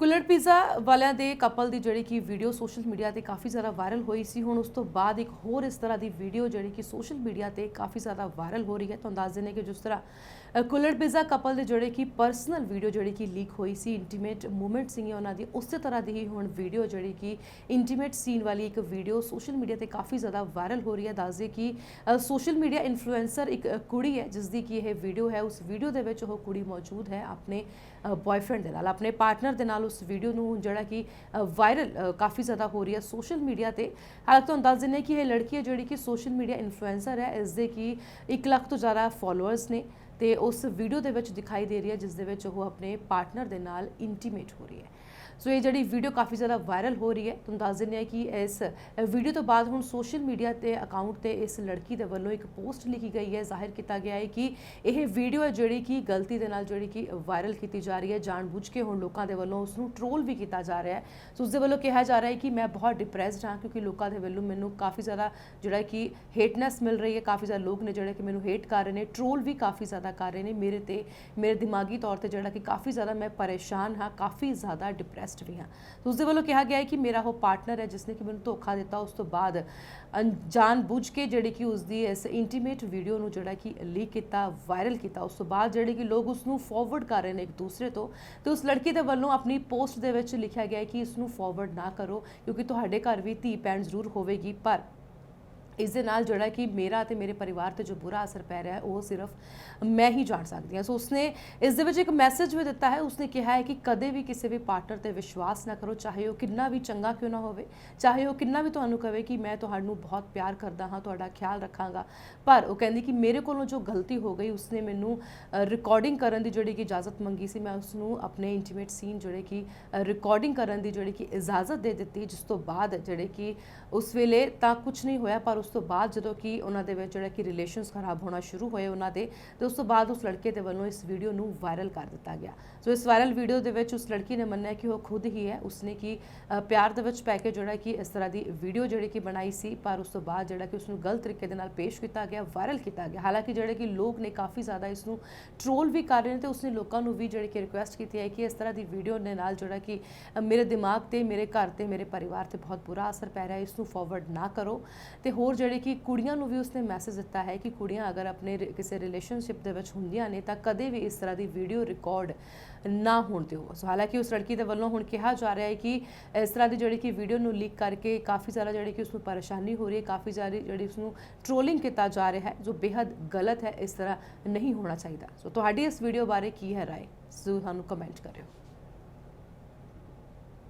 ਕੁਲਰ pizza ਵਾਲਿਆਂ ਦੇ couple ਦੀ ਜਿਹੜੀ ਕਿ ਵੀਡੀਓ ਸੋਸ਼ਲ ਮੀਡੀਆ ਤੇ ਕਾਫੀ ਜ਼ਿਆਦਾ ਵਾਇਰਲ ਹੋਈ ਸੀ ਹੁਣ ਉਸ ਤੋਂ ਬਾਅਦ ਇੱਕ ਹੋਰ ਇਸ ਤਰ੍ਹਾਂ ਦੀ ਵੀਡੀਓ ਜਿਹੜੀ ਕਿ ਸੋਸ਼ਲ ਮੀਡੀਆ ਤੇ ਕਾਫੀ ਜ਼ਿਆਦਾ ਵਾਇਰਲ ਹੋ ਰਹੀ ਹੈ। ਤੁਹਾਨੂੰ ਦੱਸ ਦਿੰਦੇ ਕਿ ਜਿਸ ਤਰ੍ਹਾਂ ਅ, ਪੀਜ਼ਾ ਕਪਲ ਦੇ ਜਿਹੜੇ ਕਿ ਪਰਸਨਲ ਵੀਡੀਓ ਜਿਹੜੀ ਕਿ ਲੀਕ ਹੋਈ ਸੀ ਇੰਟੀਮੇਟ ਮੂਮੈਂਟ ਸੀਗੀਆਂ ਉਹਨਾਂ ਦੀ ਉਸੇ ਤਰ੍ਹਾਂ ਦੀ ਹੀ ਹੁਣ ਵੀਡੀਓ ਜਿਹੜੀ ਕਿ ਇੰਟੀਮੇਟ ਸੀਨ ਵਾਲੀ ਇੱਕ ਵੀਡੀਓ ਸੋਸ਼ਲ ਮੀਡੀਆ ਤੇ ਕਾਫੀ ਜ਼ਿਆਦਾ ਵਾਇਰਲ ਹੋ ਰਹੀ ਹੈ। ਦੱਸਦੇ ਕਿ ਸੋਸ਼ਲ ਮੀਡੀਆ ਇਨਫਲੂਐਂਸਰ ਇੱਕ ਕੁੜੀ ਹੈ ਜਿਸ ਦੀ ਕਿ ਇਹ ਵੀਡੀਓ ਹੈ ਉਸ ਵੀਡੀਓ ਦੇ ਵਿੱਚ ਉਹ ਕੁੜੀ ਮੌਜੂਦ ਹੈ ਆਪਣੇ ਬॉयਫ੍ਰੈਂਡ ਦੇ ਨਾਲ ਆਪਣੇ ਪਾਰਟਨਰ ਦੇ ਨਾਲ ਉਸ ਵੀਡੀਓ ਨੂੰ ਜਿਹੜਾ ਕਿ ਵਾਇਰਲ ਕਾਫੀ ਜ਼ਿਆਦਾ ਹੋ ਰਹੀ ਹੈ ਸੋਸ਼ਲ ਮੀਡੀਆ ਤੇ। ਹਾਲਾਂਕਿ ਤੁਹਾਨੂੰ ਦੱਸ ਦਿੰਦੇ ਕਿ ਇਹ ਲੜਕੀ ਹੈ ਜਿਹੜੀ ਕਿ ਸੋਸ਼ਲ ਮੀਡੀਆ ਇਨਫਲੂਐਂਸਰ ਹੈ ਇਸ ਦੇ ਕਿ 1 ਲੱਖ ਤੋਂ ਜ਼ਿਆਦਾ ਫਾਲੋਅਰਸ ਨੇ। ਤੇ ਉਸ ਵੀਡੀਓ ਦੇ ਵਿੱਚ ਦਿਖਾਈ ਦੇ ਰਹੀ ਹੈ, ਜਿਸ ਦੇ ਵਿੱਚ ਉਹ ਆਪਣੇ ਪਾਰਟਨਰ ਦੇ ਨਾਲ ਇੰਟੀਮੇਟ ਹੋ ਰਹੀ ਹੈ। ਸੋ ਇਹ ਜਿਹੜੀ ਵੀਡੀਓ ਕਾਫੀ ਜ਼ਿਆਦਾ ਵਾਇਰਲ ਹੋ ਰਹੀ ਹੈ। ਤੁਹਾਨੂੰ ਦੱਸ ਦਿੰਦੇ ਹਾਂ ਕਿ ਇਸ ਵੀਡੀਓ ਤੋਂ ਬਾਅਦ ਹੁਣ ਸੋਸ਼ਲ ਮੀਡੀਆ ਤੇ ਅਕਾਊਂਟ ਤੇ ਇਸ ਲੜਕੀ ਦੇ ਵੱਲੋਂ ਇੱਕ ਪੋਸਟ ਲਿਖੀ ਗਈ ਹੈ। ਜ਼ਾਹਿਰ ਕੀਤਾ ਗਿਆ ਹੈ ਕਿ ਇਹ ਵੀਡੀਓ ਹੈ ਜਿਹੜੀ ਕਿ ਗਲਤੀ ਦੇ ਨਾਲ ਜਿਹੜੀ ਕਿ ਵਾਇਰਲ ਕੀਤੀ ਜਾ ਰਹੀ ਹੈ। ਜਾਣਬੁੱਝ ਕੇ ਹੁਣ ਲੋਕਾਂ ਦੇ ਵੱਲੋਂ ਉਸ ਨੂੰ ਟ੍ਰੋਲ ਵੀ ਕੀਤਾ ਜਾ ਰਿਹਾ ਹੈ। ਸੋ ਉਸ ਦੇ ਵੱਲੋਂ ਕਿਹਾ ਜਾ ਰਿਹਾ ਹੈ ਕਿ ਮੈਂ ਬਹੁਤ ਡਿਪਰੈਸਡ ਹਾਂ, ਕਿਉਂਕਿ ਲੋਕਾਂ ਦੇ ਵੱਲੋਂ ਮੈਨੂੰ ਕਾਫੀ ਜ਼ਿਆਦਾ ਜਿਹੜਾ ਕਿ ਹੇਟਨੈਸ ਮਿਲ ਰਹੀ ਹੈ। ਕਾਫੀ ਜ਼ਿਆਦਾ ਲੋਕ ਨੇ ਜਿਹੜੇ ਕਿ ਮੈਨੂੰ ਹੇਟ ਕਰ ਰਹੇ ਨੇ। ਟ੍ਰੋਲ ਵੀ ਕਾਫੀ ਜ਼ਿਆਦਾ ਕਰ ਰਹੇ ਨੇ। ਮੇਰੇ ਤੇ, ਮੇਰੇ ਦਿਮਾਗੀ ਤੌਰ ਤੇ ਜਿਹੜਾ ਕਿ ਕਾਫੀ ਜ਼ਿਆਦਾ ਮੈਂ ਪਰੇਸ਼ਾਨ ਹਾਂ, ਕਾਫੀ ਜ਼ਿਆਦਾ ਡਿਪਰੈਸਡ ਵੀ ਹਾਂ। ਸੋ ਉਸ ਦੇ ਵੱਲੋਂ ਕਿਹਾ ਗਿਆ ਹੈ ਕਿ ਮੇਰਾ ਉਹ ਪਾਰਟਨਰ ਹੈ ਜਿਸਨੇ ਕਿ ਮੈਨੂੰ ਧੋਖਾ ਦਿੱਤਾ, ਉਸ ਤੋਂ ਬਾਅਦ ਅਣਜਾਣ ਬੁੱਝ ਕੇ ਜਿਹੜੀ ਕਿ ਉਸ ਦੀ ਇਸ ਇੰਟੀਮੇਟ ਵੀਡੀਓ ਨੂੰ ਜਿਹੜਾ ਕਿ ਲੀਕ ਕੀਤਾ ਵਾਇਰਲ ਕੀਤਾ, ਉਸ ਤੋਂ ਬਾਅਦ ਜਿਹੜੇ ਕਿ ਲੋਕ ਉਸ ਨੂੰ ਫਾਰਵਰਡ ਕਰ ਰਹੇ ਨੇ ਇੱਕ ਦੂਸਰੇ ਤੋਂ, ਤੇ ਉਸ ਲੜਕੀ ਦੇ ਵੱਲੋਂ ਆਪਣੀ ਪੋਸਟ ਦੇ ਵਿੱਚ ਲਿਖਿਆ ਗਿਆ ਹੈ ਕਿ ਇਸ ਨੂੰ ਫਾਰਵਰਡ ਨਾ ਕਰੋ, ਕਿਉਂਕਿ ਤੁਹਾਡੇ ਘਰ ਵੀ ਧੀ ਭੈਣ ਜ਼ਰੂਰ ਹੋਵੇਗੀ, ਪਰ ਇਸ ਦੇ ਨਾਲ ਜਿਹੜਾ ਕਿ ਮੇਰਾ ਤੇ ਮੇਰੇ ਪਰਿਵਾਰ ਤੇ ਜੋ ਬੁਰਾ ਅਸਰ ਪੈ ਰਿਹਾ ਹੈ, ਉਹ ਸਿਰਫ ਮੈਂ ਹੀ ਜਾਣ ਸਕਦੀ ਹਾਂ। ਸੋ ਉਸਨੇ ਇਸ ਦੇ ਵਿੱਚ ਇੱਕ ਮੈਸੇਜ ਵੀ ਦਿੱਤਾ ਹੈ। ਉਸਨੇ ਕਿਹਾ ਹੈ ਕਿ ਕਦੇ ਵੀ ਕਿਸੇ ਵੀ ਪਾਰਟਨਰ ਤੇ ਵਿਸ਼ਵਾਸ ਨਾ ਕਰੋ। ਚਾਹੇ ਉਹ ਕਿੰਨਾ ਵੀ ਚੰਗਾ ਕਿਉਂ ਨਾ ਹੋਵੇ, ਚਾਹੇ ਉਹ ਕਿੰਨਾ ਵੀ ਤੁਹਾਨੂੰ ਕਵੇ ਕਿ ਮੈਂ ਤੁਹਾਨੂੰ ਬਹੁਤ ਪਿਆਰ ਕਰਦਾ ਹਾਂ, ਤੁਹਾਡਾ ਖਿਆਲ ਰੱਖਾਂਗਾ। ਪਰ ਉਹ ਕਹਿੰਦੀ ਕਿ ਮੇਰੇ ਕੋਲੋਂ ਜੋ ਗਲਤੀ ਹੋ ਗਈ, ਉਸਨੇ ਮੈਨੂੰ ਰਿਕਾਰਡਿੰਗ ਕਰਨ ਦੀ ਜਿਹੜੀ ਕਿ ਇਜਾਜ਼ਤ ਮੰਗੀ ਸੀ, ਮੈਂ ਉਸ ਨੂੰ ਆਪਣੇ ਇੰਟੀਮੇਟ ਸੀਨ ਜਿਹੜੇ ਕਿ ਰਿਕਾਰਡਿੰਗ ਕਰਨ ਦੀ ਜਿਹੜੀ ਕਿ ਇਜਾਜ਼ਤ ਦੇ ਦਿੱਤੀ, ਜਿਸ ਤੋਂ ਬਾਅਦ ਜਿਹੜੇ ਕਿ ਉਸ ਵੇਲੇ ਤਾਂ ਕੁਝ ਨਹੀਂ ਹੋਇਆ, ਪਰ ਉਸ ਤੋਂ ਬਾਅਦ ਜਦੋਂ ਕਿ ਉਹਨਾਂ ਦੇ ਵਿੱਚ ਜਿਹੜਾ ਕਿ ਰਿਲੇਸ਼ਨਸ ਖਰਾਬ ਹੋਣਾ ਸ਼ੁਰੂ ਹੋਏ ਉਹਨਾਂ ਦੇ, ਤੇ ਉਸ ਤੋਂ ਬਾਅਦ ਉਸ ਲੜਕੇ ਦੇ ਵੱਲੋਂ ਇਸ ਵੀਡੀਓ ਨੂੰ ਵਾਇਰਲ ਕਰ ਦਿੱਤਾ ਗਿਆ। ਸੋ ਇਸ ਵਾਇਰਲ ਵੀਡੀਓ ਦੇ ਵਿੱਚ ਉਸ ਲੜਕੀ ਨੇ ਮੰਨਿਆ ਕਿ ਉਹ ਖੁਦ ਹੀ ਹੈ। ਉਸਨੇ ਕਿ ਪਿਆਰ ਦੇ ਵਿੱਚ ਪੈ ਕੇ ਜਿਹੜਾ ਕਿ ਇਸ ਤਰ੍ਹਾਂ ਦੀ ਵੀਡੀਓ ਜਿਹੜੀ ਕਿ ਬਣਾਈ ਸੀ, ਪਰ ਉਸ ਤੋਂ ਬਾਅਦ ਜਿਹੜਾ ਕਿ ਉਸ ਨੂੰ ਗਲਤ ਤਰੀਕੇ ਦੇ ਨਾਲ ਪੇਸ਼ ਕੀਤਾ ਗਿਆ ਵਾਇਰਲ ਕੀਤਾ ਗਿਆ। ਹਾਲਾਂਕਿ ਜਿਹੜੇ ਕਿ ਲੋਕ ਨੇ ਕਾਫੀ ਜ਼ਿਆਦਾ ਇਸ ਨੂੰ ਟ੍ਰੋਲ ਵੀ ਕਰ ਰਹੇ ਨੇ ਤੇ ਉਸਨੇ ਲੋਕਾਂ ਨੂੰ ਵੀ ਜਿਹੜੇ ਕਿ ਰਿਕੁਐਸਟ ਕੀਤੀ ਹੈ ਕਿ ਇਸ ਤਰ੍ਹਾਂ ਦੀ ਵੀਡੀਓ ਦੇ ਨਾਲ ਜਿਹੜਾ ਕਿ ਮੇਰੇ ਦਿਮਾਗ ਤੇ, ਮੇਰੇ ਘਰ ਤੇ, ਮੇਰੇ ਪਰਿਵਾਰ ਤੇ ਬਹੁਤ ਬੁਰਾ ਅਸਰ ਪੈ ਰਿਹਾ ਹੈ। ਇਸ ਨੂੰ ਫਾਰਵਰਡ ਨਾ ਕਰੋ। ਤੇ ਹੋਰ ਜਿਹੜੇ ਕਿ ਕੁੜੀਆਂ ਨੂੰ ਵੀ ਉਸਨੇ ਮੈਸੇਜ ਦਿੱਤਾ ਹੈ ਕਿ ਕੁੜੀਆਂ ਅਗਰ ਆਪਣੇ ਕਿਸੇ ਰਿਲੇਸ਼ਨਸ਼ਿਪ ਦੇ ਵਿੱਚ ਹੁੰਦੀਆਂ ਨੇ ਤਾਂ ਕਦੇ ਵੀ ਇਸ ਤਰ੍ਹਾਂ ਦੀ ਵੀਡੀਓ ਰਿਕਾਰਡ ਨਾ ਹੋਣ ਦਿਓ। ਸੋ ਹਾਲਾਂਕਿ ਉਸ ਲੜਕੀ ਦੇ ਵੱਲੋਂ ਹੁਣ ਕਿਹਾ ਜਾ ਰਿਹਾ ਹੈ ਕਿ ਇਸ ਤਰ੍ਹਾਂ ਦੀ ਜਿਹੜੀ ਕਿ ਵੀਡੀਓ ਨੂੰ ਲੀਕ ਕਰਕੇ ਕਾਫੀ ਜ਼ਿਆਦਾ ਜਿਹੜੀ ਕਿ ਉਸ ਨੂੰ ਪਰੇਸ਼ਾਨੀ ਹੋ ਰਹੀ ਹੈ, ਕਾਫੀ ਜ਼ਿਆਦਾ ਜਿਹੜੀ ਉਸ ਨੂੰ ਟ੍ਰੋਲਿੰਗ ਕੀਤਾ ਜਾ ਰਿਹਾ ਹੈ, ਜੋ ਬੇहद ਗਲਤ ਹੈ, ਇਸ ਤਰ੍ਹਾਂ ਨਹੀਂ ਹੋਣਾ ਚਾਹੀਦਾ। ਸੋ ਤੁਹਾਡੀ ਇਸ ਵੀਡੀਓ ਬਾਰੇ ਕੀ ਹੈ ਰਾਏ? ਜ਼ਰੂਰ ਸਾਨੂੰ ਕਮੈਂਟ ਕਰਿਓ।